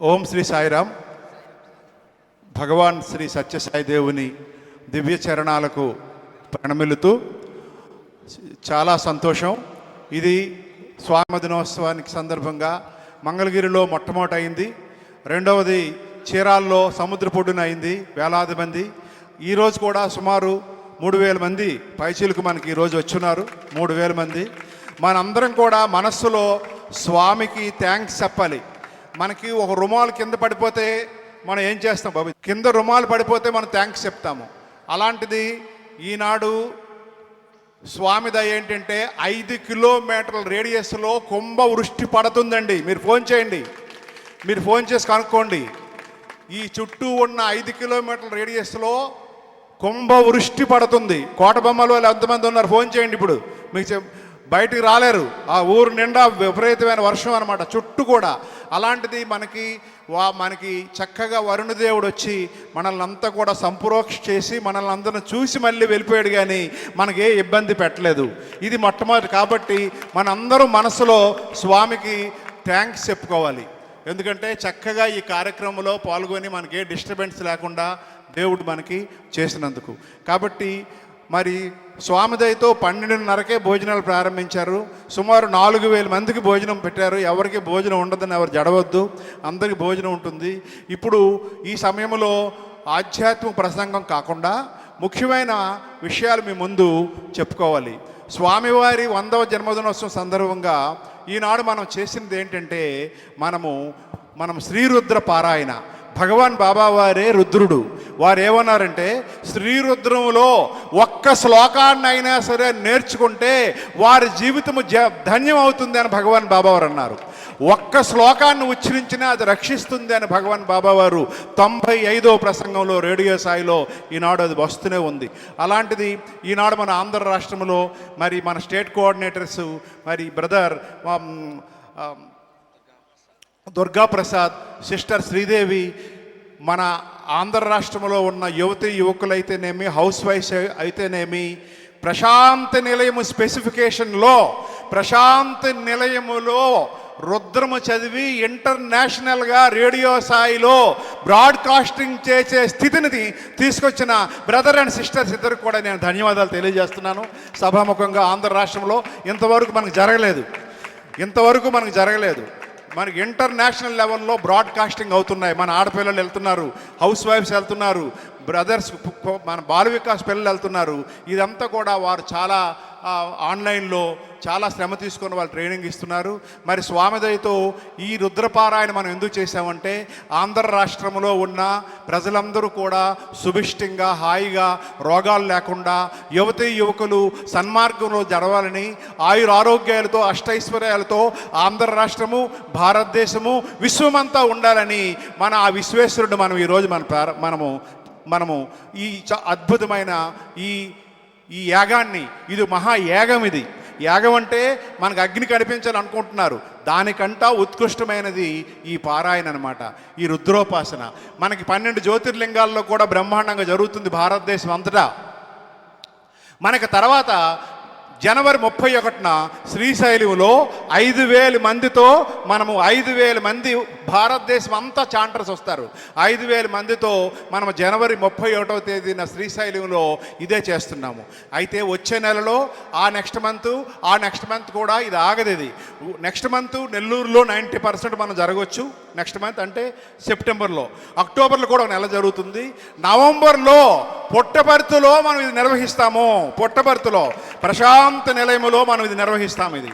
ఓం శ్రీ సాయిరామ్. భగవాన్ శ్రీ సత్యసాయి దేవుని దివ్య చరణాలకు ప్రణమిల్లుతూ చాలా సంతోషం. ఇది స్వామి దినోత్సవానికి సందర్భంగా మంగళగిరిలో మొట్టమొదటి అయింది. రెండవది చీరాల్లో సముద్ర పొడ్డున అయింది వేలాది మంది. ఈరోజు కూడా సుమారు మూడు వేల మంది పైచీలకు మనకి ఈరోజు వచ్చున్నారు. మూడు వేల మంది. మనందరం కూడా మనస్సులో స్వామికి థ్యాంక్స్ చెప్పాలి. మనకి ఒక రుమాలు కింద పడిపోతే మనం ఏం చేస్తాం బాబు? కింద రుమాలు పడిపోతే మనం థ్యాంక్స్ చెప్తాము. అలాంటిది ఈనాడు స్వామిద ఏంటంటే ఐదు కిలోమీటర్ల రేడియస్లో కుంభ వృష్టి పడుతుందండి. మీరు ఫోన్ చేయండి. మీరు ఫోన్ చేసి కనుక్కోండి. ఈ చుట్టూ ఉన్న ఐదు కిలోమీటర్ల రేడియస్లో కుంభ వృష్టి పడుతుంది. కోటబొమ్మలు వాళ్ళు ఎంతమంది ఉన్నారు? ఫోన్ చేయండి ఇప్పుడు. మీకు చెప్ బయటికి రాలేరు. ఆ ఊరు నిండా విపరీతమైన వర్షం అనమాట చుట్టూ కూడా. అలాంటిది మనకి వా మనకి చక్కగా వరుణదేవుడు వచ్చి మనల్ని అంతా కూడా సంప్రోక్ష చేసి మనల్ని అందరిని చూసి మళ్ళీ వెళ్ళిపోయాడు కానీ మనకి ఏ ఇబ్బంది పెట్టలేదు. ఇది మొట్టమొదటి. కాబట్టి మనందరూ మనసులో స్వామికి థ్యాంక్స్ చెప్పుకోవాలి. ఎందుకంటే చక్కగా ఈ కార్యక్రమంలో పాల్గొని మనకి ఏ డిస్టర్బెన్స్ లేకుండా దేవుడు మనకి చేసినందుకు. కాబట్టి మరి స్వామిదయతో పన్నెండున్నరకే భోజనాలు ప్రారంభించారు. సుమారు నాలుగు వేల మందికి భోజనం పెట్టారు. ఎవరికి భోజనం ఉండదని ఎవరు జడవద్దు. అందరికి భోజనం ఉంటుంది. ఇప్పుడు ఈ సమయంలో ఆధ్యాత్మిక ప్రసంగం కాకుండా ముఖ్యమైన విషయాలు మీ ముందు చెప్పుకోవాలి. స్వామివారి వందవ జన్మదినోత్సవం సందర్భంగా ఈనాడు మనం చేసినది ఏంటంటే మనము మనం శ్రీరుద్ర పారాయణ. భగవాన్ బాబావారే రుద్రుడు. వారు ఏమన్నారంటే శ్రీరుద్రములో ఒక్క శ్లోకాన్ని అయినా సరే నేర్చుకుంటే వారి జీవితము జ ధన్యం అవుతుంది అని భగవాన్ బాబావారు అన్నారు ఒక్క శ్లోకాన్ని ఉచ్చరించినా అది రక్షిస్తుంది అని భగవాన్ బాబావారు తొంభై ఐదో ప్రసంగంలో రేడియో స్థాయిలో ఈనాడు అది వస్తూనే ఉంది. అలాంటిది ఈనాడు మన ఆంధ్ర రాష్ట్రంలో మరి మన స్టేట్ కోఆర్డినేటర్స్ మరి బ్రదర్ దుర్గా ప్రసాద్ సిస్టర్ శ్రీదేవి మన ఆంధ్ర రాష్ట్రంలో ఉన్న యువతి యువకులైతేనేమి హౌస్ వైఫ్ అయితేనేమి ప్రశాంత నిలయము స్పెసిఫికేషన్లో ప్రశాంత నిలయములో రుద్రము చదివి ఇంటర్నేషనల్గా రేడియో స్థాయిలో బ్రాడ్కాస్టింగ్ చేసే స్థితిని తీసుకొచ్చిన బ్రదర్ అండ్ సిస్టర్స్ ఇద్దరు కూడా నేను ధన్యవాదాలు తెలియజేస్తున్నాను. సభాముఖంగా ఆంధ్ర రాష్ట్రంలో ఇంతవరకు మనకు జరగలేదు. ఇంతవరకు మనకు జరగలేదు. మనకి ఇంటర్నేషనల్ లెవెల్లో బ్రాడ్కాస్టింగ్ అవుతున్నాయి. మన ఆడపిల్లలు వెళ్తున్నారు హౌస్ వైఫ్స్ వెళ్తున్నారు. బ్రదర్స్ మన బాల వికాస్ పిల్లలు వెళ్తున్నారు. ఇదంతా కూడా వారు చాలా ఆన్లైన్లో చాలా శ్రమ తీసుకొని వాళ్ళు ట్రైనింగ్ ఇస్తున్నారు. మరి స్వామిదయతో ఈ రుద్రపారాయణ మనం ఎందుకు చేశామంటే ఆంధ్ర రాష్ట్రంలో ఉన్న ప్రజలందరూ కూడా సుభిష్టంగా హాయిగా రోగాలు లేకుండా యువతీ యువకులు సన్మార్గంలో జరవాలని ఆయుర ఆరోగ్యాలతో అష్టైశ్వర్యాలతో ఆంధ్ర రాష్ట్రము భారతదేశము విశ్వమంతా ఉండాలని మన ఆ విశ్వేశ్వరుడు మనం ఈరోజు మన మనము మనము ఈ చ- అద్భుతమైన ఈ ఈ యాగాన్ని ఇది మహా యాగం ఇది. యాగం అంటే మనకు అగ్ని కనిపించాలి అనుకుంటున్నారు. దానికంటా ఉత్కృష్టమైనది ఈ పారాయణ అనమాట ఈ రుద్రోపాసన. మనకి పన్నెండు జ్యోతిర్లింగాల్లో కూడా బ్రహ్మాండంగా జరుగుతుంది భారతదేశం అంతటా. మనకి తర్వాత జనవరి ముప్పై ఒకటిన శ్రీశైలంలో ఐదు వేల మందితో మనము ఐదు వేల మంది భారతదేశం అంతా చాంటర్స్ వస్తారు. ఐదు వేల మందితో మనం జనవరి ముప్పై ఒకటవ తేదీన శ్రీశైలంలో ఇదే చేస్తున్నాము. అయితే వచ్చే నెలలో ఆ నెక్స్ట్ మంత్ ఆ నెక్స్ట్ మంత్ కూడా ఇది ఆగదు ఇది. నెక్స్ట్ మంత్ నెల్లూరులో నైంటీ పర్సెంట్ మనం జరగవచ్చు నెక్స్ట్ మంత్ అంటే సెప్టెంబర్లో. అక్టోబర్లో కూడా ఒక నెల జరుగుతుంది. నవంబర్లో పుట్టపర్తిలో మనం ఇది నిర్వహిస్తాము. పుట్టపర్తిలో. ప్రశాంత నిలయములో మనం ఇది నిర్వహిస్తాము ఇది.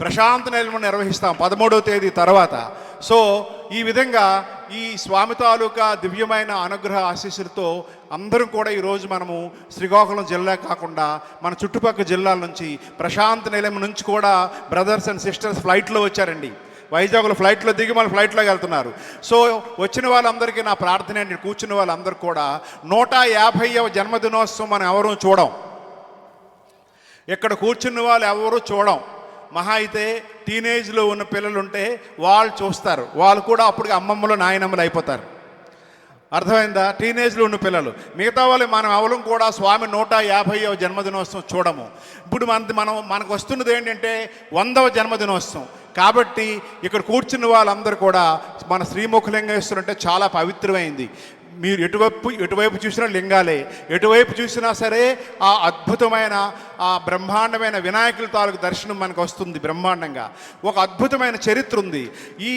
ప్రశాంత నిలయము నిర్వహిస్తాం పదమూడవ తేదీ తర్వాత. సో ఈ విధంగా ఈ స్వామి తాలూకా దివ్యమైన అనుగ్రహ ఆశీస్సులతో అందరం కూడా ఈరోజు మనము శ్రీకాకుళం జిల్లా కాకుండా మన చుట్టుపక్కల జిల్లాల నుంచి ప్రశాంత నిలయం నుంచి కూడా బ్రదర్స్ అండ్ సిస్టర్స్ ఫ్లైట్లో వచ్చారండి. వైజాగ్లో ఫ్లైట్లో దిగి మన ఫ్లైట్లోకి వెళ్తున్నారు. సో వచ్చిన వాళ్ళందరికీ నా ప్రార్థన ఏంటి కూర్చున్న వాళ్ళందరూ కూడా నూట యాభైవ జన్మదినోత్సవం మనం ఎవరూ చూడం. ఇక్కడ కూర్చున్న వాళ్ళు ఎవరూ చూడం. మహా అయితే టీనేజ్లో ఉన్న పిల్లలు ఉంటే వాళ్ళు చూస్తారు. వాళ్ళు కూడా అప్పటికి అమ్మమ్మలు నాయనమ్మలు అయిపోతారు. అర్థమైందా? టీనేజ్లో ఉన్న పిల్లలు. మిగతా వాళ్ళు మనం ఎవరం కూడా స్వామి నూట యాభైవ జన్మదినోత్సవం చూడము. ఇప్పుడు మన మనం మనకు వస్తున్నది ఏంటంటే వందవ జన్మదినోత్సవం. కాబట్టి ఇక్కడ కూర్చున్న వాళ్ళందరూ కూడా మన శ్రీముఖలింగేశ్వరు అంటే చాలా పవిత్రమైంది. మీరు ఎటువైపు ఎటువైపు చూసినా లింగాలే. ఎటువైపు చూసినా సరే ఆ అద్భుతమైన ఆ బ్రహ్మాండమైన వినాయకుల తాలూకు దర్శనం మనకు వస్తుంది బ్రహ్మాండంగా. ఒక అద్భుతమైన చరిత్ర ఉంది. ఈ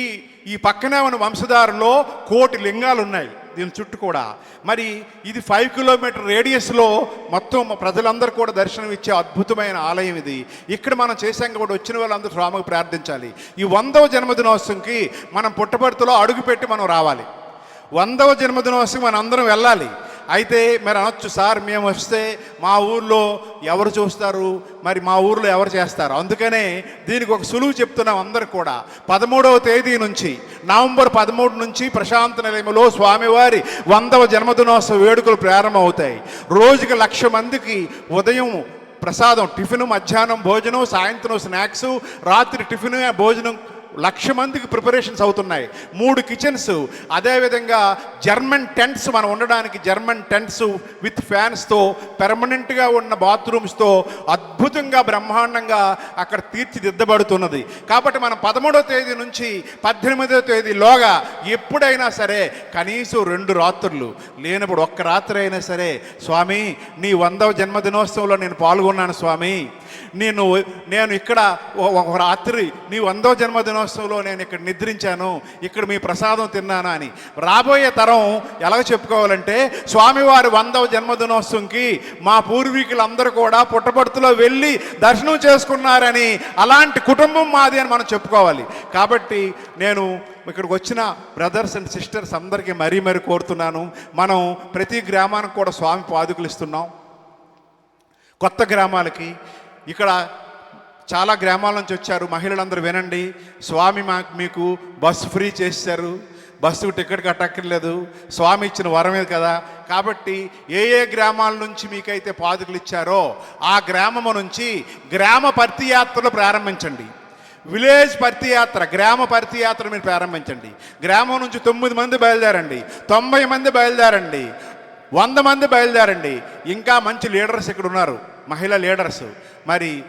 ఈ పక్కనే ఉన్న వంశధారంలో కోటి లింగాలు ఉన్నాయి దీని చుట్టూ కూడా. మరి ఇది ఫైవ్ కిలోమీటర్ రేడియస్లో మొత్తం ప్రజలందరూ కూడా దర్శనం ఇచ్చే అద్భుతమైన ఆలయం ఇది. ఇక్కడ మనం చేశాం కాబట్టి వచ్చిన వాళ్ళందరూ రామకు ప్రార్థించాలి. ఈ వందవ జన్మదినోత్సవంకి మనం పుట్టబడితలో అడుగుపెట్టి మనం రావాలి. వందవ జన్మదినోత్సవం మనం అందరం వెళ్ళాలి. అయితే మరి అనొచ్చు సార్ మేము వస్తే మా ఊర్లో ఎవరు చూస్తారు? మరి మా ఊర్లో ఎవరు చేస్తారు? అందుకనే దీనికి ఒక సులువు చెప్తున్నాం అందరు కూడా. పదమూడవ తేదీ నుంచి నవంబర్ పదమూడు నుంచి ప్రశాంత నిలయంలో స్వామివారి వందవ జన్మదినోత్సవ వేడుకలు ప్రారంభమవుతాయి. రోజుకి లక్ష మందికి ఉదయం ప్రసాదం టిఫిన్ మధ్యాహ్నం భోజనం సాయంత్రం స్నాక్స్ రాత్రి టిఫిన్ భోజనం లక్ష మందికి ప్రిపరేషన్స్ అవుతున్నాయి. మూడు కిచెన్స్ అదేవిధంగా జర్మన్ టెంట్స్ మనం ఉండడానికి జర్మన్ టెంట్స్ విత్ ఫ్యాన్స్తో పెర్మనెంట్గా ఉన్న బాత్రూమ్స్తో అద్భుతంగా బ్రహ్మాండంగా అక్కడ తీర్చిదిద్దబడుతున్నది. కాబట్టి మనం పదమూడవ తేదీ నుంచి పద్దెనిమిదవ తేదీలోగా ఎప్పుడైనా సరే కనీసం రెండు రాత్రులు లేనప్పుడు ఒక్క రాత్రి అయినా సరే స్వామి నీ వందవ జన్మదినోత్సవంలో నేను పాల్గొన్నాను స్వామి. నేను నేను ఇక్కడ ఓ- ఒక రాత్రి నీ వందో జన్మదినోత్సవంలో నేను ఇక్కడ నిద్రించాను ఇక్కడ మీ ప్రసాదం తిన్నాను అని. రాబోయే తరం ఎలా చెప్పుకోవాలంటే స్వామివారి వందవ జన్మదినోత్సవంకి మా పూర్వీకులందరూ కూడా పుట్టపడుతులో వెళ్ళి దర్శనం చేసుకున్నారని అలాంటి కుటుంబం మాది అని మనం చెప్పుకోవాలి. కాబట్టి నేను ఇక్కడికి వచ్చిన బ్రదర్స్ అండ్ సిస్టర్స్ అందరికీ మరీ మరీ కోరుతున్నాను. మనం ప్రతి గ్రామానికి కూడా స్వామి పాదుకులు ఇస్తున్నాం. కొత్త గ్రామాలకి ఇక్కడ చాలా గ్రామాల నుంచి వచ్చారు. మహిళలందరూ వినండి. స్వామి మా మీకు బస్సు ఫ్రీ చేశారు బస్సు టికెట్ కట్టక్కర్లేదు. స్వామి ఇచ్చిన వరమే కదా. కాబట్టి ఏ ఏ గ్రామాల నుంచి మీకైతే పాదుకులు ఇచ్చారో ఆ గ్రామము నుంచి గ్రామ పర్తి యాత్రలు ప్రారంభించండి. విలేజ్ పర్తి యాత్ర గ్రామ పర్తి యాత్ర మీరు ప్రారంభించండి. గ్రామం నుంచి తొమ్మిది మంది బయలుదేరండి. తొంభై మంది బయలుదేరండి. వంద మంది బయలుదేరండి. ఇంకా మంచి లీడర్స్ ఇక్కడ ఉన్నారు. మహిళా లీడర్స్ మరి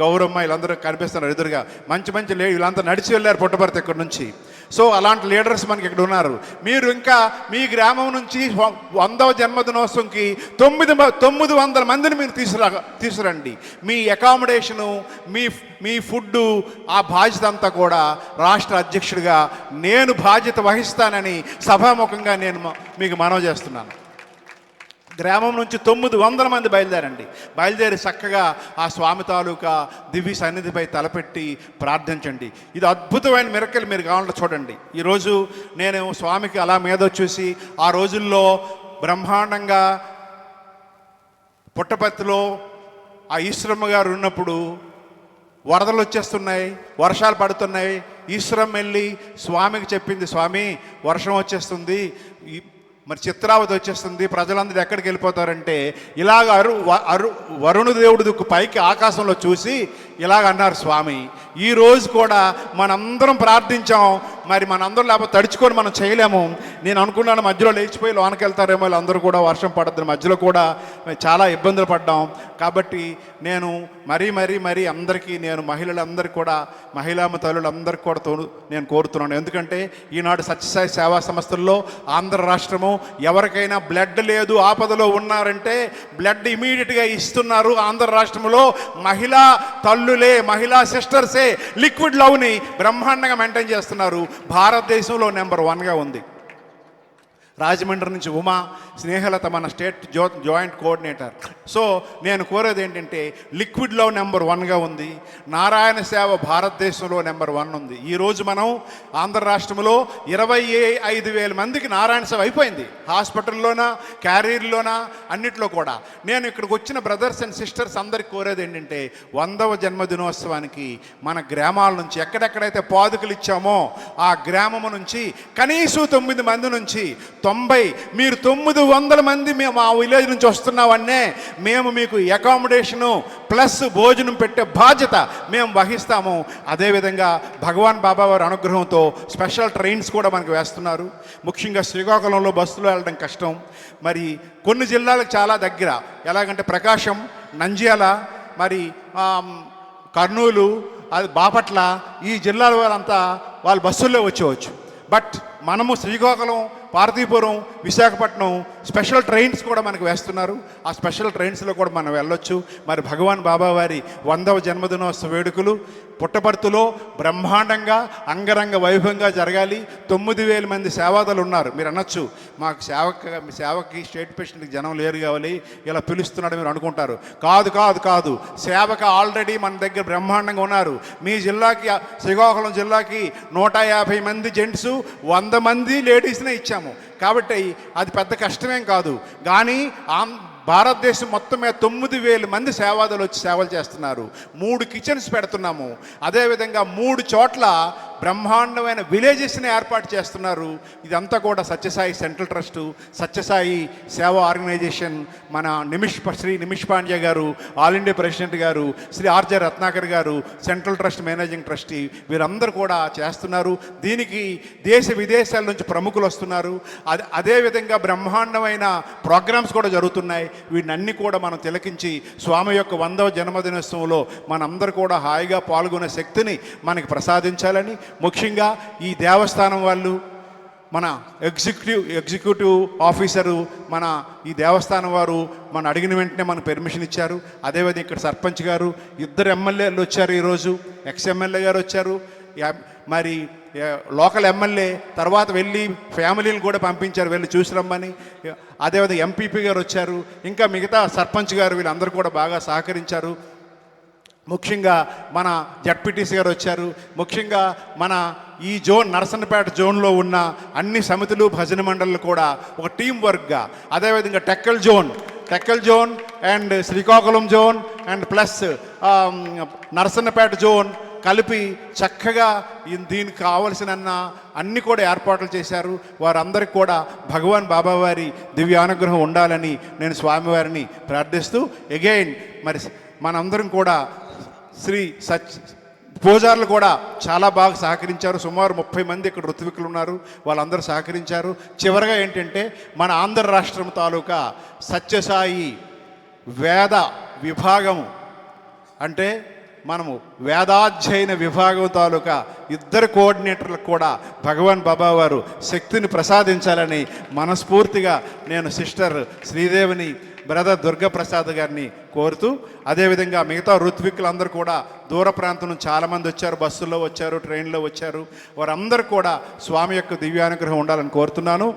గౌరమ్మ వీళ్ళందరూ కనిపిస్తున్నారు ఎదురుగా. మంచి మంచి లే వీళ్ళంతా నడిచి వెళ్ళారు పుట్టపర్తి ఇక్కడ నుంచి. సో అలాంటి లీడర్స్ మనకి ఇక్కడ ఉన్నారు. మీరు ఇంకా మీ గ్రామం నుంచి వందవ జన్మదినోత్సవంకి తొమ్మిది మ- తొమ్మిది వందల మందిని మీరు తీసురా తీసుకురండి మీ అకామిడేషను మీ మీ ఫుడ్డు ఆ బాధ్యత అంతా కూడా రాష్ట్ర అధ్యక్షుడిగా నేను బాధ్యత వహిస్తానని సభాముఖంగా నేను మీకు మనవి చేస్తున్నాను. గ్రామం నుంచి తొమ్మిది వందల మంది బయలుదేరండి. బయలుదేరి చక్కగా ఆ స్వామి తాలూకా దివ్య సన్నిధిపై తలపెట్టి ప్రార్థించండి. ఇది అద్భుతమైన మిరకలు మీరు కావాలంటే చూడండి. ఈరోజు నేను స్వామికి అలా మీద వచ్చేసి ఆ రోజుల్లో బ్రహ్మాండంగా పుట్టపత్తిలో ఆ ఈశ్వరమ్మ గారు ఉన్నప్పుడు వరదలు వచ్చేస్తున్నాయి వర్షాలు పడుతున్నాయి. ఈశ్వరం వెళ్ళి స్వామికి చెప్పింది స్వామి వర్షం వచ్చేస్తుంది. మరి చిత్రావతి వచ్చేస్తుంది. ప్రజలందరూ ఎక్కడికి వెళ్ళిపోతారంటే ఇలాగ అరు అరు వరుణ దేవుడి పైకి ఆకాశంలో చూసి ఇలాగ అన్నారు స్వామి. ఈ రోజు కూడా మనందరం ప్రార్థించాం. మరి మనందరం లేకపోతే తడుచుకొని మనం చేయలేము. నేను అనుకున్నాను మధ్యలో లేచిపోయి లోనకి వెళ్తారేమో వీళ్ళందరూ కూడా వర్షం పడద్దు మధ్యలో కూడా చాలా ఇబ్బందులు పడ్డాం. కాబట్టి నేను మరీ మరీ మరీ అందరికీ నేను మహిళలందరికీ కూడా మహిళా తల్లులందరికీ కూడా నేను కోరుతున్నాను. ఎందుకంటే ఈనాడు సత్యసాయి సేవా సంస్థల్లో ఆంధ్ర రాష్ట్రము ఎవరికైనా బ్లడ్ లేదు ఆపదలో ఉన్నారంటే బ్లడ్ ఇమీడియట్గా ఇస్తున్నారు ఆంధ్ర రాష్ట్రంలో మహిళా అల్లులే మహిళా సిస్టర్సే లిక్విడ్ లవ్ని బ్రహ్మాండంగా మెయింటైన్ చేస్తున్నారు. భారతదేశంలో నెంబర్ వన్గా ఉంది. రాజమండ్రి నుంచి ఉమా స్నేహలత మన స్టేట్ జో జాయింట్ కోఆర్డినేటర్. సో నేను కోరేది ఏంటంటే లిక్విడ్లో నెంబర్ వన్గా ఉంది నారాయణ సేవ భారతదేశంలో నెంబర్ వన్ ఉంది. ఈరోజు మనం ఆంధ్ర రాష్ట్రంలో ఇరవై ఐదు వేల మందికి నారాయణ సేవ అయిపోయింది. హాస్పిటల్లోనా క్యారీర్లోనా అన్నిట్లో కూడా. నేను ఇక్కడికి వచ్చిన బ్రదర్స్ అండ్ సిస్టర్స్ అందరికి కోరేది ఏంటంటే వందవ జన్మదినోత్సవానికి మన గ్రామాల నుంచి ఎక్కడెక్కడైతే పాదుకలు ఇచ్చామో ఆ గ్రామము నుంచి కనీసం తొమ్మిది మంది నుంచి తొంభై మీరు తొమ్మిది వందల మంది మేము ఆ విలేజ్ నుంచి వస్తున్నామన్నే మేము మీకు అకామిడేషను ప్లస్ భోజనం పెట్టే బాధ్యత మేము వహిస్తాము. అదేవిధంగా భగవాన్ బాబా వారి అనుగ్రహంతో స్పెషల్ ట్రైన్స్ కూడా మనకు వేస్తున్నారు. ముఖ్యంగా శ్రీకాకుళంలో బస్సులో వెళ్ళడం కష్టం. మరి కొన్ని జిల్లాలకు చాలా దగ్గర ఎలాగంటే ప్రకాశం నంద్యాల మరి కర్నూలు అది బాపట్ల ఈ జిల్లాల వారంతా వాళ్ళు బస్సుల్లో వచ్చేవచ్చు. బట్ మనము శ్రీకాకుళం పార్తీపురం విశాఖపట్నం స్పెషల్ ట్రైన్స్ కూడా మనకు వేస్తున్నారు. ఆ స్పెషల్ ట్రైన్స్లో కూడా మనం వెళ్ళొచ్చు. మరి భగవాన్ బాబా వారి వందవ జన్మదినోత్సవ వేడుకలు పుట్టపర్తులో బ్రహ్మాండంగా అంగరంగ వైభవంగా జరగాలి. తొమ్మిది వేల మంది సేవాదాలు ఉన్నారు. మీరు అనొచ్చు మాకు సేవక సేవకి స్టేట్ పేషెంట్కి జనం లేరు కావాలి. ఇలా పిలుస్తున్నాడు మీరు అనుకుంటారు. కాదు కాదు కాదు. సేవక ఆల్రెడీ మన దగ్గర బ్రహ్మాండంగా ఉన్నారు. మీ జిల్లాకి శ్రీకాకుళం జిల్లాకి నూట యాభై మంది జెంట్స్ వంద మంది లేడీస్నే ఇచ్చాము. కాబట్టి అది పెద్ద కష్టమేం కాదు. కానీ భారతదేశం మొత్తం మీద తొమ్మిది వేల మంది సేవాదాలు వచ్చి సేవలు చేస్తున్నారు. మూడు కిచెన్స్ పెడుతున్నాము. అదేవిధంగా మూడు చోట్ల బ్రహ్మాండమైన విలేజెస్ని ఏర్పాటు చేస్తున్నారు. ఇదంతా కూడా సత్యసాయి సెంట్రల్ ట్రస్ట్ సత్యసాయి సేవా ఆర్గనైజేషన్ మన నిమిష్ శ్రీ నిమిష్ పాండ్య గారు ఆల్ ఇండియా ప్రెసిడెంట్ గారు శ్రీ ఆర్జే రత్నాకర్ గారు సెంట్రల్ ట్రస్ట్ మేనేజింగ్ ట్రస్టీ వీరందరూ కూడా చేస్తున్నారు. దీనికి దేశ విదేశాల నుంచి ప్రముఖులు వస్తున్నారు. అదే అదేవిధంగా బ్రహ్మాండమైన ప్రోగ్రామ్స్ కూడా జరుగుతున్నాయి. వీటినన్నీ కూడా మనం తిలకించి స్వామి యొక్క వందవ జన్మదినోత్సవంలో మనందరూ కూడా హాయిగా పాల్గొనే శక్తిని మనకి ప్రసాదించాలని. ముఖ్యంగా ఈ దేవస్థానం వాళ్ళు మన ఎగ్జిక్యూటివ్ ఎగ్జిక్యూటివ్ ఆఫీసరు మన ఈ దేవస్థానం వారు మన అడిగిన వెంటనే మనకు పెర్మిషన్ ఇచ్చారు. అదేవిధంగా ఇక్కడ సర్పంచ్ గారు ఇద్దరు ఎమ్మెల్యేలు వచ్చారు ఈరోజు. ఎక్స్ ఎమ్మెల్యే గారు వచ్చారు. మరి లోకల్ ఎమ్మెల్యే తర్వాత వెళ్ళి ఫ్యామిలీని కూడా పంపించారు వెళ్ళి చూసి రమ్మని. అదేవిధంగా ఎంపీపీ గారు వచ్చారు. ఇంకా మిగతా సర్పంచ్ గారు వీళ్ళందరూ కూడా బాగా సహకరించారు. ముఖ్యంగా మన జడ్పీటీసీ గారు వచ్చారు. ముఖ్యంగా మన ఈ జోన్ నరసన్నపేట జోన్లో ఉన్న అన్ని సమితులు భజన మండళ్ళు కూడా ఒక టీం వర్క్గా అదేవిధంగా Tekkali zone Tekkali zone and Srikakulam zone and plus Narasannapeta zone కలిపి చక్కగా దీనికి కావలసిన అన్ని కూడా ఏర్పాట్లు చేశారు. వారందరికీ కూడా భగవాన్ బాబా వారి దివ్యానుగ్రహం ఉండాలని నేను స్వామివారిని ప్రార్థిస్తూ ఎగైన్ మరి మనందరం కూడా శ్రీ సచ్ పూజారులు కూడా చాలా బాగా సహకరించారు. సుమారు ముప్పై మంది ఇక్కడ ఋత్వికులు ఉన్నారు. వాళ్ళందరూ సహకరించారు. చివరగా ఏంటంటే మన ఆంధ్ర రాష్ట్రం తాలూకా సత్యసాయి వేద విభాగము అంటే మనము వేదాధ్యయన విభాగం తాలూకా ఇద్దరు కోఆర్డినేటర్లకు కూడా భగవాన్ బాబా వారు శక్తిని ప్రసాదించాలని మనస్ఫూర్తిగా నేను సిస్టర్ శ్రీదేవిని బ్రదర్ దుర్గప్రసాద్ గారిని కోరుతూ అదేవిధంగా మిగతా ఋత్విక్కులందరూ కూడా దూర ప్రాంతం నుంచి చాలామంది వచ్చారు బస్సుల్లో వచ్చారు ట్రైన్లో వచ్చారు వారందరూ కూడా స్వామి యొక్క దివ్యానుగ్రహం ఉండాలని కోరుతున్నాను.